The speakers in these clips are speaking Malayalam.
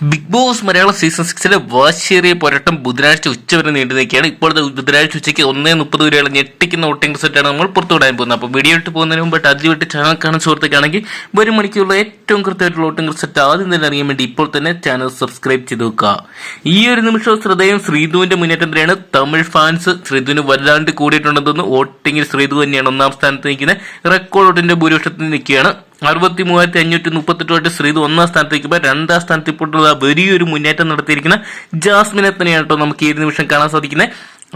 ബിഗ് ബോസ് മലയാളം സീസൺ സിക്സിലെ വാശേറിയ പോരാട്ടം ബുധനാഴ്ച ഉച്ചവരെ നീണ്ടു നിൽക്കുകയാണ് ഇപ്പോഴത്തെ ബുധനാഴ്ച ഉച്ചയ്ക്ക് ഒന്നേ മുപ്പത് വരെയുള്ള ഞെട്ടിക്കുന്ന വോട്ടിംഗ് റിസൾട്ടാണ് നമ്മൾ പുറത്തുവിടാൻ പോകുന്നത്. അപ്പോൾ വീഡിയോ ഇട്ട് പോകുന്നതിന് മുമ്പ് ആദ്യം വിട്ട് ചാനൽ കാണുന്ന സുഹൃത്തുക്കാണെങ്കിൽ ഒരു മണിക്കുള്ള ഏറ്റവും കൃത്യമായിട്ടുള്ള വോട്ടിംഗ് റിസൾട്ട് ആദ്യം തന്നെ അറിയാൻ വേണ്ടി ഇപ്പോൾ തന്നെ ചാനൽ സബ്സ്ക്രൈബ് ചെയ്ത് വെക്കുക ഈ ഒരു നിമിഷം ശ്രദ്ധയും ശ്രീധുവിന്റെ മുന്നേറ്റം തന്നെയാണ്. തമിഴ് ഫാൻസ് ശ്രീധുവിന് വല്ലാണ്ട് കൂടിയിട്ടുണ്ടെന്ന് വോട്ടിംഗിൽ ശ്രീധു തന്നെയാണ് ഒന്നാം സ്ഥാനത്ത് നിൽക്കുന്നത്. റെക്കോർഡ് വോട്ടിന്റെ ഭൂരിപക്ഷത്തിൽ നിൽക്കുകയാണ്. അറുപത്തി മൂവായിരത്തി അഞ്ഞൂറ്റി മുപ്പത്തെട്ടുമായിട്ട് ശ്രീത് ഒന്നാം സ്ഥാനത്തേക്ക് പോയി. രണ്ടാം സ്ഥാനത്ത് ഇപ്പോഴുള്ള വലിയൊരു മുന്നേറ്റം നടത്തിയിരിക്കുന്ന ജാസ്മിനെ തന്നെയാണ് കേട്ടോ നമുക്ക് ഈ നിമിഷം കാണാൻ സാധിക്കുന്നത്.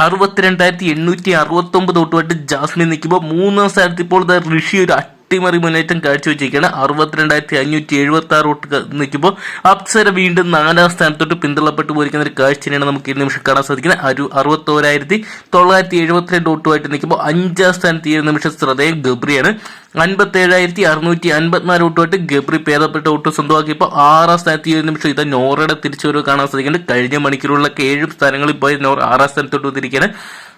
അറുപത്തിരണ്ടായിരത്തി എണ്ണൂറ്റി അറുപത്തി ഒമ്പത് തൊട്ടുമായിട്ട് ജാസ്മിൻ നിൽക്കുമ്പോൾ മൂന്നാം സ്ഥാനത്ത് ഇപ്പോൾ ഋഷി ഒരു അട്ടിമറി മുന്നേറ്റം കാഴ്ചവെച്ചിരിക്കുകയാണ്. അറുപത്തിരണ്ടായിരത്തി അഞ്ഞൂറ്റി എഴുപത്തി ആറ് തൊട്ട് നിൽക്കുമ്പോൾ അപ്സര വീണ്ടും നാലാം സ്ഥാനത്തോട്ട് പിന്തള്ളപ്പെട്ടു പോയിരിക്കുന്ന ഒരു കാഴ്ചയാണ് നമുക്ക് ഈ നിമിഷം കാണാൻ സാധിക്കുന്നത്. ഒരു അറുപത്തോരായിരത്തി തൊള്ളായിരത്തി എഴുപത്തിരണ്ട് തൊട്ടുമായിട്ട് നിൽക്കുമ്പോൾ അഞ്ചാം സ്ഥാനത്ത് ഈ നിമിഷം ശ്രദ്ധേയം ഗബ്രിയാണ്. അൻപത്തി ഏഴായിരത്തി അറുന്നൂറ്റി അൻപത്തിനാല് തൊട്ടുമായിട്ട് ഗബ്രി ഭേദപ്പെട്ട തൊട്ട് സ്വന്തമാക്കിയപ്പോൾ ആറാം സ്ഥാനത്ത് ഈ നിമിഷം ഇത് നോറയുടെ തിരിച്ചുവരവ് കാണാൻ സാധിക്കുന്നുണ്ട്. കഴിഞ്ഞ മണിക്കൂറുകളിലൊക്കെ ഏഴ് സ്ഥാനങ്ങളിൽ പോയി നോർ ആറാം സ്ഥാനത്തോട്ട് വന്നിരിക്കുകയാണ്.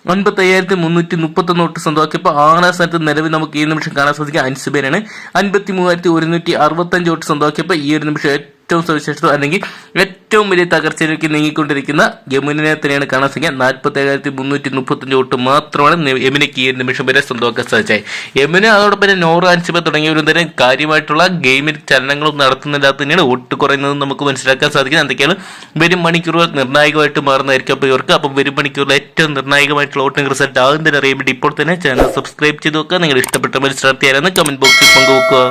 ഒൻപത്തി അയ്യായിരത്തി മുന്നൂറ്റി മുപ്പത്തൊന്ന് തൊട്ട് സ്വന്തമാക്കിയപ്പോൾ ആറാം സ്ഥാനത്ത് നിലവിൽ നമുക്ക് ഈ നിമിഷം കാണാൻ സാധിക്കുക അൻസുബേനാണ്. അൻപത്തി മൂവായിരത്തി ഒരുന്നൂറ്റി അറുപത്തഞ്ച് വോട്ട് സ്വന്തമാക്കിയപ്പോൾ ഈ ഒരു നിമിഷം ഏറ്റവും സവിശേഷത അല്ലെങ്കിൽ ഏറ്റവും വലിയ തകർച്ചയിലേക്ക് നീങ്ങിക്കൊണ്ടിരിക്കുന്ന യമുനെ തന്നെയാണ് കാണാൻ സാധിക്കുക. നാൽപ്പത്തി ഏഴായിരത്തി മുന്നൂറ്റി മുപ്പത്തഞ്ച് വോട്ട് മാത്രമാണ് യമുനയ്ക്ക് ഈ നിമിഷം വരെ സ്വന്തമാക്കാൻ സാധിച്ചത്. യമുന അതോടൊപ്പം തന്നെ നോറ അൻസിബ തുടങ്ങിയവരും തന്നെ കാര്യമായിട്ടുള്ള ഗെയിമിൽ ചലനങ്ങളും നടത്തുന്നില്ലാത്ത തന്നെയാണ് വോട്ട് കുറയുന്നത് നമുക്ക് മനസ്സിലാക്കാൻ സാധിക്കുന്നത്. എന്തൊക്കെയാണ്? വരും മണിക്കൂറുകൾ നിർണായകമായിട്ട് മാറുന്നതായിരിക്കും അപ്പോൾ ഇവർക്ക്. അപ്പം വരും മണിക്കൂറിൽ ഏറ്റവും നിർണായകമായിട്ടുള്ള വോട്ടിംഗ് റിസൾട്ട് ആകുന്നതിന് അറിയാൻ വേണ്ടി ഇപ്പോൾ തന്നെ ചാനൽ സബ്സ്ക്രൈബ് ചെയ്ത് വെക്കുക. നിങ്ങൾ ഇഷ്ടപ്പെട്ട മത്സരാർത്ഥിയായിരുന്നു കമന്റ് ബോക്സിൽ പങ്കുവെക്കുക.